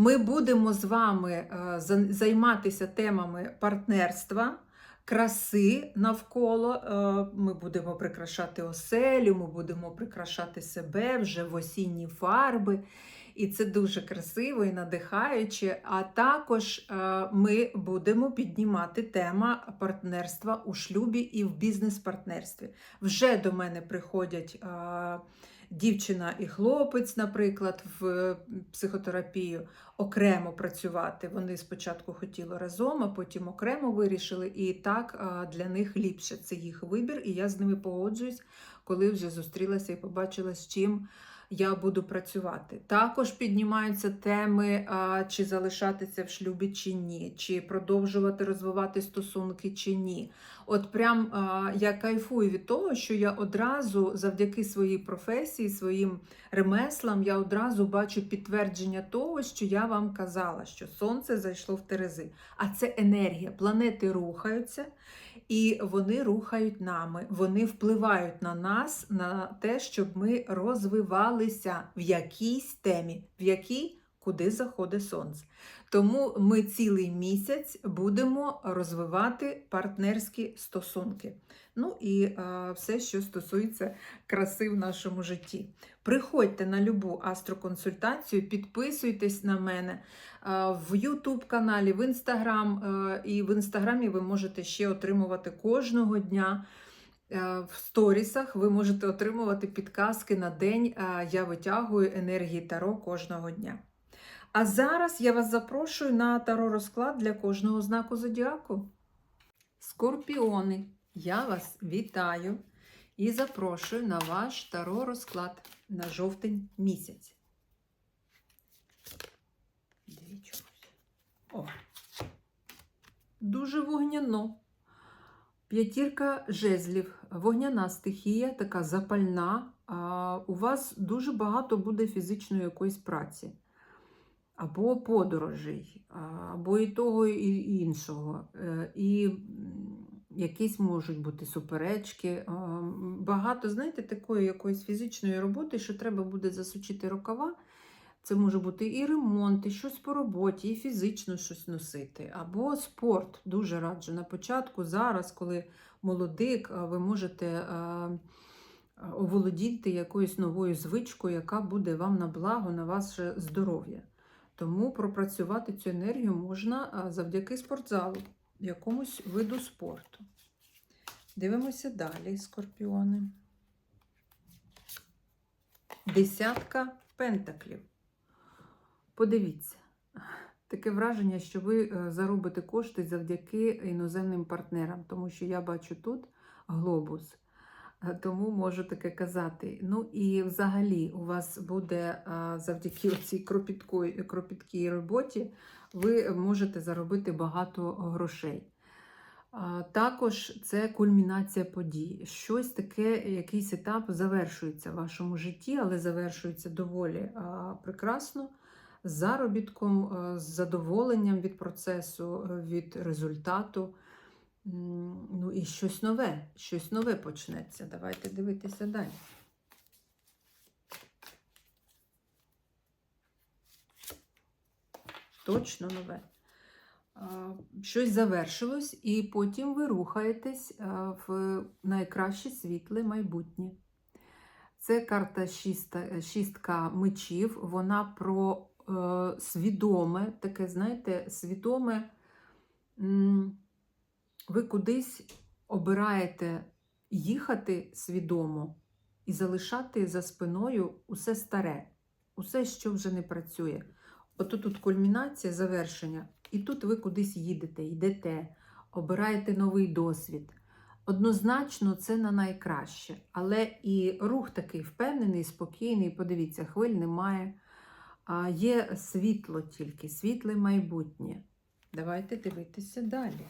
Ми будемо з вами е, за- займатися темами партнерства, краси навколо. Е, Ми будемо прикрашати оселю, ми будемо прикрашати себе вже в осінні фарби. І це дуже красиво і надихаюче. А також е, ми будемо піднімати тема партнерства у шлюбі і в бізнес-партнерстві. Вже до мене приходять. е, Дівчина і хлопець, наприклад, в психотерапію окремо працювати. Вони спочатку хотіли разом, а потім окремо вирішили, і так для них ліпше. Це їх вибір, і я з ними погоджуюсь, коли вже зустрілася і побачила, з чим я буду працювати. Також піднімаються теми, а, чи залишатися в шлюбі чи ні, чи продовжувати розвивати стосунки чи ні. От прям я кайфую від того, що я одразу завдяки своїй професії, своїм ремеслам, я одразу бачу підтвердження того, що я вам казала, що сонце зайшло в Терези. А це енергія. Планети рухаються. І вони рухають нами, вони впливають на нас, на те, щоб ми розвивалися в якійсь темі, в якій куди заходить сонце. Тому ми цілий місяць будемо розвивати партнерські стосунки. Ну і е, все, що стосується краси в нашому житті. Приходьте на любу астроконсультацію, підписуйтесь на мене е, в YouTube каналі, в Instagram. Е, і в інстаграмі ви можете ще отримувати кожного дня. В сторісах ви можете отримувати підказки на день. Я витягую енергії Таро кожного дня. А зараз я вас запрошую на таро розклад для кожного знаку зодіаку. Скорпіони, я вас вітаю і запрошую на ваш таро розклад на жовтень місяць. О. Дуже вогняно. П'ятірка жезлів, вогняна стихія, така запальна. У вас дуже багато буде фізичної якоїсь праці або подорожей, або і того, і іншого. Е, І якісь можуть бути суперечки. Багато, знаєте, такої якоїсь фізичної роботи, що треба буде засучити рукава. Це може бути і ремонт, і щось по роботі, і фізично щось носити, або спорт. Дуже раджу. На початку, зараз, коли молодик, ви можете оволодіти якоюсь новою звичкою, яка буде вам на благо, на ваше здоров'я. Тому пропрацювати цю енергію можна завдяки спортзалу, якомусь виду спорту. Дивимося далі, скорпіони. Десятка пентаклів. Подивіться, таке враження, що ви е, заробите кошти завдяки іноземним партнерам, тому що я бачу тут глобус. Е, Тому можу таке казати. Ну і взагалі у вас буде завдяки цій кропіткій роботі, ви можете заробити багато грошей. Також це кульмінація подій. Щось таке, якийсь етап завершується в вашому житті, але завершується доволі прекрасно, з заробітком, з задоволенням від процесу, е, від результату. Ну і щось нове, щось нове почнеться. Давайте дивитися далі. Точно нове. Щось завершилось, і потім ви рухаєтесь в найкраще світле майбутнє. Це карта шістка мечів. Вона про е, свідоме, таке, знаєте, свідоме. Ви кудись обираєте їхати свідомо і залишати за спиною усе старе, усе, що вже не працює. От тут кульмінація, завершення, і тут ви кудись їдете, йдете, обираєте новий досвід. Однозначно, це на найкраще, але і рух такий впевнений, спокійний. Подивіться, хвиль немає. А є світло тільки, світле майбутнє. Давайте дивитися далі.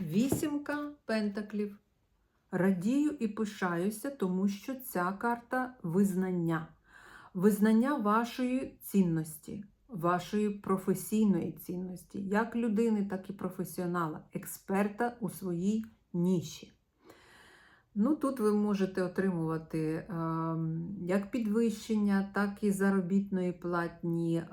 Вісімка пентаклів. Радію і пишаюся, тому що ця карта визнання. Визнання вашої цінності, вашої професійної цінності, як людини, так і професіонала, експерта у своїй ніші. Ну, тут ви можете отримувати е, як підвищення, так і заробітної платні, е,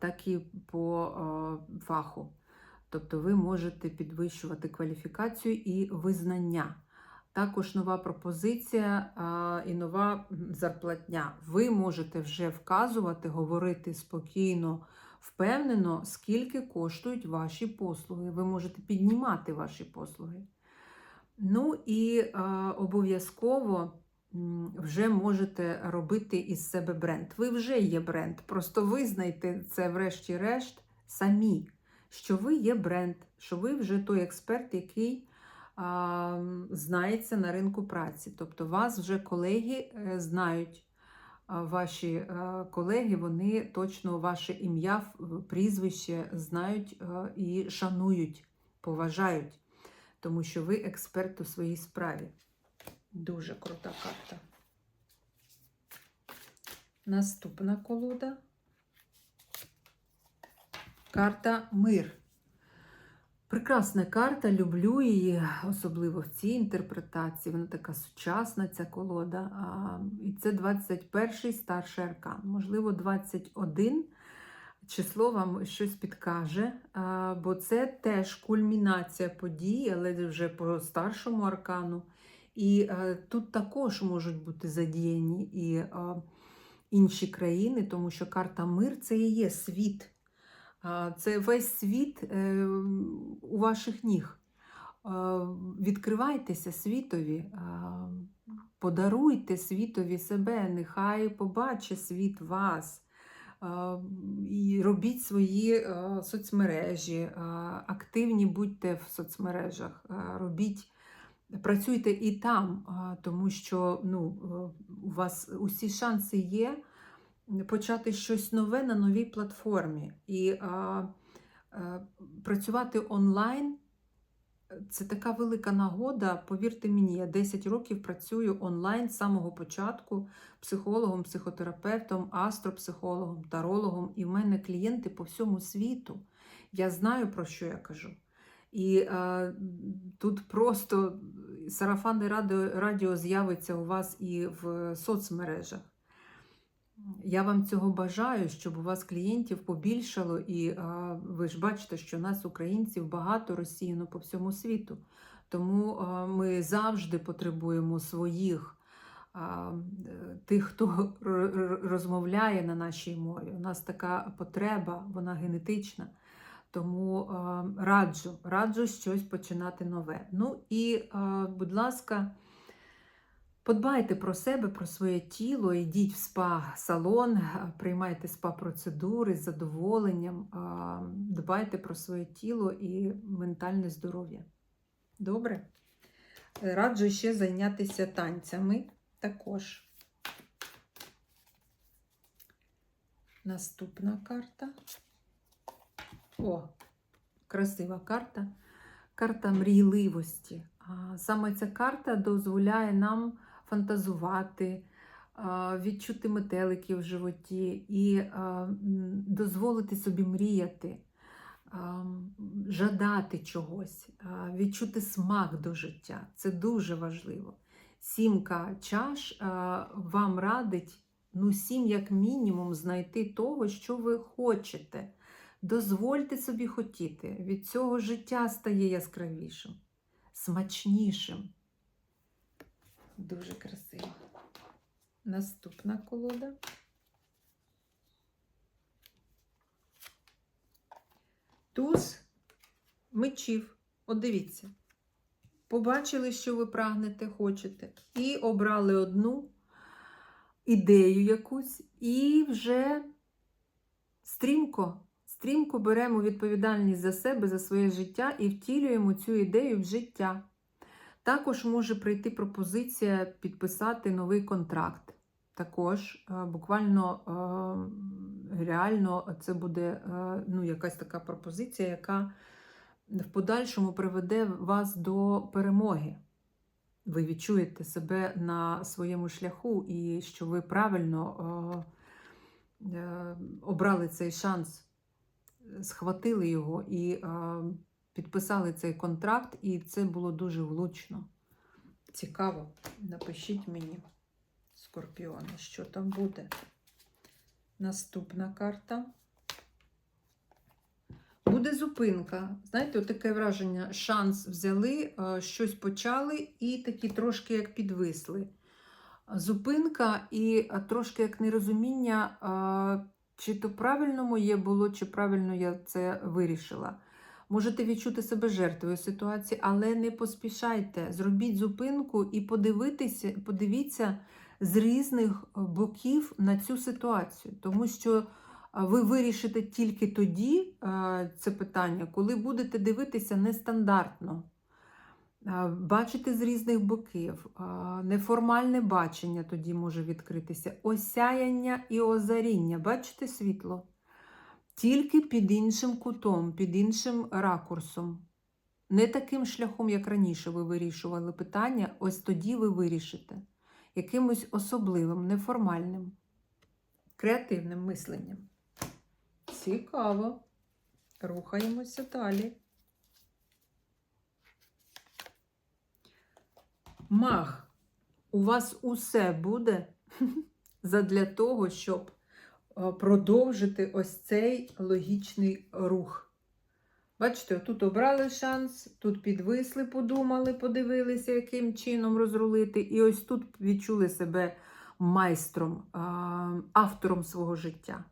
так і по е, фаху. Тобто ви можете підвищувати кваліфікацію і визнання. Також нова пропозиція і нова зарплатня. Ви можете вже вказувати, говорити спокійно, впевнено, скільки коштують ваші послуги. Ви можете піднімати ваші послуги. Ну і обов'язково вже можете робити із себе бренд. Ви вже є бренд. Просто визнайте це, врешті-решт, самі, що ви є бренд, що ви вже той експерт, який а, знається на ринку праці. Тобто вас вже колеги е, знають, ваші е, колеги, вони точно ваше ім'я, прізвище знають е, і шанують, поважають, тому що ви експерт у своїй справі. Дуже крута карта. Наступна колода. Карта Мир. Прекрасна карта, люблю її, особливо в цій інтерпретації. Вона така сучасна, ця колода. І це 21-й старший аркан. Можливо, 21 число вам щось підкаже, бо це теж кульмінація подій, але вже по старшому аркану. І а, тут також можуть бути задіяні і а, інші країни, тому що карта мир це і є світ. Це весь світ е, у ваших ніг. Відкривайтеся світові, подаруйте світові себе, нехай побачить світ вас. І робіть свої соцмережі, активні будьте в соцмережах, робіть, працюйте і там, тому що ну, е, у вас усі шанси є почати щось нове на новій платформі. І а, а, працювати онлайн це така велика нагода. Повірте мені, я 10 років працюю онлайн з самого початку психологом, психотерапевтом, астропсихологом, тарологом. І в мене клієнти по всьому світу. Я знаю, про що я кажу. І а, тут просто сарафанне радіо, радіо з'явиться у вас і в соцмережах. Я вам цього бажаю, щоб у вас клієнтів побільшало, і а, ви ж бачите, що нас, українців, багато розсіяно по всьому світу. Тому а, ми завжди потребуємо своїх а, тих, хто розмовляє на нашій мові. У нас така потреба, вона генетична. Тому а, раджу, раджу щось починати нове. Ну і, а, будь ласка. Подбайте про себе, про своє тіло, йдіть в спа-салон, приймайте спа-процедури з задоволенням, дбайте про своє тіло і ментальне здоров'я. Добре? Раджу ще зайнятися танцями також. Наступна карта. О, красива карта. Карта мрійливості. Саме ця карта дозволяє нам фантазувати, відчути метелики в животі і дозволити собі мріяти, жадати чогось, відчути смак до життя. Це дуже важливо. Сімка чаш вам радить ну, сім, як мінімум, знайти того, що ви хочете. Дозвольте собі хотіти. Від цього життя стає яскравішим, смачнішим. Дуже красиво. Наступна колода. Туз мечів. От дивіться. Побачили, що ви прагнете, хочете, і обрали одну ідею якусь, і вже стрімко, стрімко беремо відповідальність за себе, за своє життя і втілюємо цю ідею в життя. Також може прийти пропозиція підписати новий контракт. Також е, буквально е, реально це буде е, ну, якась така пропозиція, яка в подальшому приведе вас до перемоги. Ви відчуєте себе на своєму шляху і що ви правильно обрали цей шанс, схватили його і підписали цей контракт, і це було дуже влучно. Цікаво. Напишіть мені, скорпіони, що там буде. Наступна карта. Буде зупинка. Знаєте, таке враження, шанс взяли, е, щось почали і такі трошки як підвисли. Зупинка і е, трошки як нерозуміння, е, чи то правильно моє було, чи правильно я це вирішила. Можете відчути себе жертвою ситуації, але не поспішайте. Зробіть зупинку і подивитися, подивіться з різних боків на цю ситуацію, тому що ви вирішите тільки тоді це питання, коли будете дивитися нестандартно. бачити з різних боків, неформальне бачення тоді може відкритися, осяяння і озаріння. Бачите світло? Тільки під іншим кутом, під іншим ракурсом. Не таким шляхом, як раніше ви вирішували питання, ось тоді ви вирішите. Якимось особливим, неформальним, креативним мисленням. Цікаво. Рухаємося далі. Маг, у вас усе буде задля того, щоб продовжити ось цей логічний рух. Бачите, тут обрали шанс, тут підвисли, подумали, подивилися, яким чином розрулити, і ось тут відчули себе майстром, автором свого життя.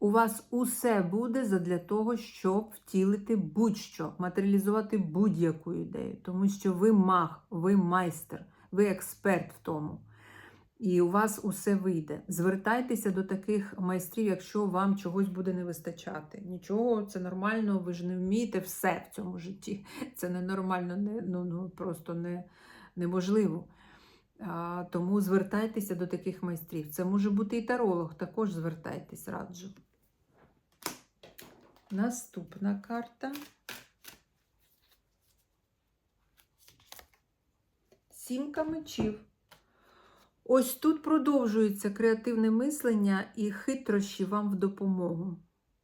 У вас усе буде задля того, щоб втілити будь-що, матеріалізувати будь-яку ідею, тому що ви маг, ви майстер, ви експерт в тому. І у вас усе вийде. Звертайтеся до таких майстрів, якщо вам чогось буде не вистачати. Нічого, це нормально, ви ж не вмієте все в цьому житті. Це ненормально, не, ну, ну, просто не, неможливо. А, тому звертайтеся до таких майстрів. Це може бути і таролог, також звертайтесь, раджу. Наступна карта. Сімка мечів. Ось тут продовжується креативне мислення і хитрощі вам в допомогу.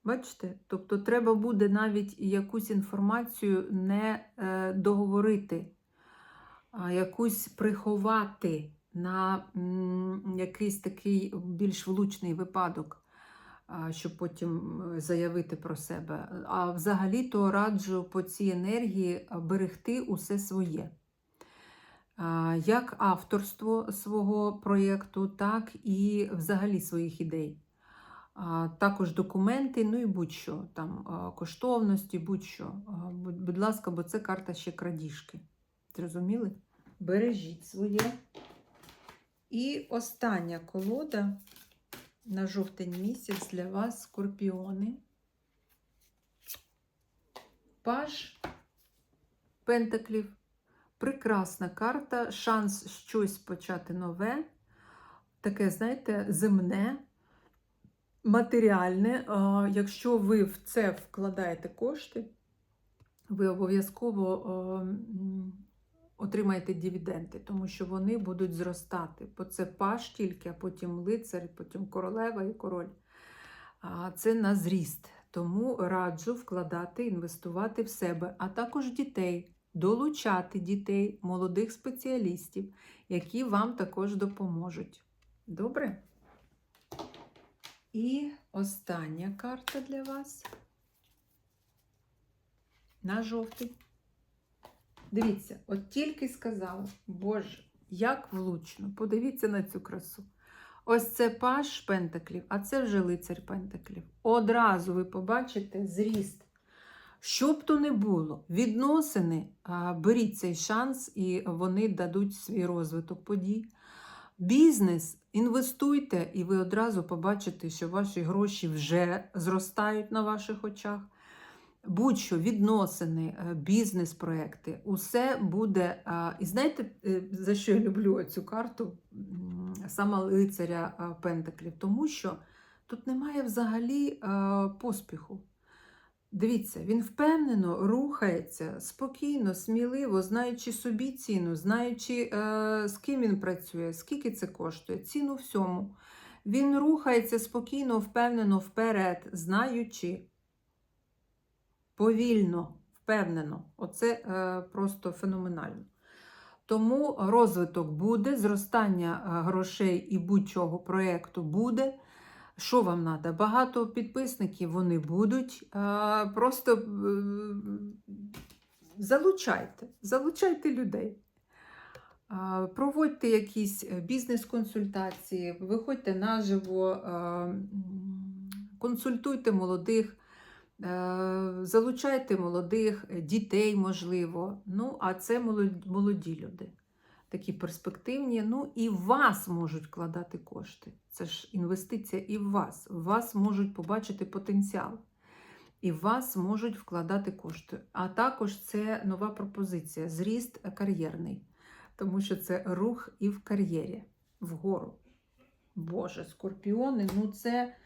Бачите? Тобто треба буде навіть якусь інформацію не е, договорити, а якусь приховати на якийсь такий більш влучний випадок, щоб потім е, заявити про себе. А взагалі-то раджу по цій енергії берегти усе своє як авторство свого проєкту, так і взагалі своїх ідей. Також документи, ну і будь-що, там коштовності, будь-що. Будь, ласка, бо це карта ще крадіжки. Зрозуміли? Бережіть своє. І остання колода на жовтень місяць для вас скорпіони. Паж Пентаклів. Прекрасна карта, шанс щось почати нове, таке, знаєте, земне, матеріальне. Якщо ви в це вкладаєте кошти, ви обов'язково отримаєте дивіденди, тому що вони будуть зростати. Бо це паш тільки, а потім лицар, потім королева і король. Це на зріст. Тому раджу вкладати, інвестувати в себе, а також дітей долучати дітей, молодих спеціалістів, які вам також допоможуть. Добре? І остання карта для вас на жовтий. Дивіться, от тільки сказала, Боже, як влучно! Подивіться на цю красу. Ось це паш пентаклів, а це вже лицар пентаклів. Одразу ви побачите зріст. Що б то не було, відносини, беріть цей шанс, і вони дадуть свій розвиток подій. Бізнес, інвестуйте, і ви одразу побачите, що ваші гроші вже зростають на ваших очах. Будь-що, відносини, е, бізнес-проекти, усе буде. І знаєте, е, за що я люблю цю карту саме лицаря Пентаклів? Тому що тут немає взагалі поспіху. Дивіться, він впевнено рухається спокійно, сміливо, знаючи собі ціну, знаючи, е, з ким він працює, скільки це коштує, ціну всьому. Він рухається спокійно, впевнено вперед, знаючи повільно, впевнено. Оце е, просто феноменально. Тому розвиток буде, зростання е, грошей і будь-чого проєкту буде. Що вам треба? Багато підписників вони будуть. Просто залучайте, залучайте людей. Проводьте якісь е, бізнес-консультації, виходьте наживо, консультуйте молодих, е, залучайте молодих, е, дітей, можливо. Ну, а це молоді люди такі перспективні. Ну і вас можуть вкладати кошти. Це ж інвестиція і в вас. В вас можуть побачити потенціал. і вас можуть вкладати кошти. А також це нова пропозиція зріст кар'єрний, тому що це рух і в кар'єрі вгору. Боже, скорпіони, ну це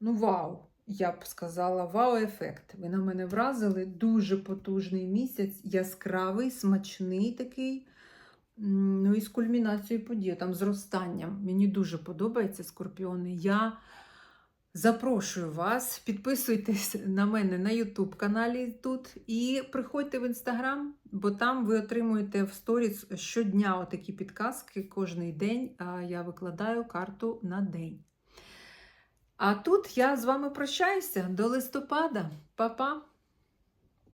ну вау! Я б сказала, вау-ефект. Ви на мене вразили. Дуже потужний місяць, яскравий, смачний такий. Ну і з кульмінацією подій, там зростанням. Мені дуже подобається скорпіони. Я запрошую вас, підписуйтесь на мене на YouTube каналі тут і приходьте в інстаграм, бо там ви отримуєте в сторіс щодня отакі підказки кожний день. Я викладаю карту на день. А тут я з вами прощаюся до листопада. Па-па!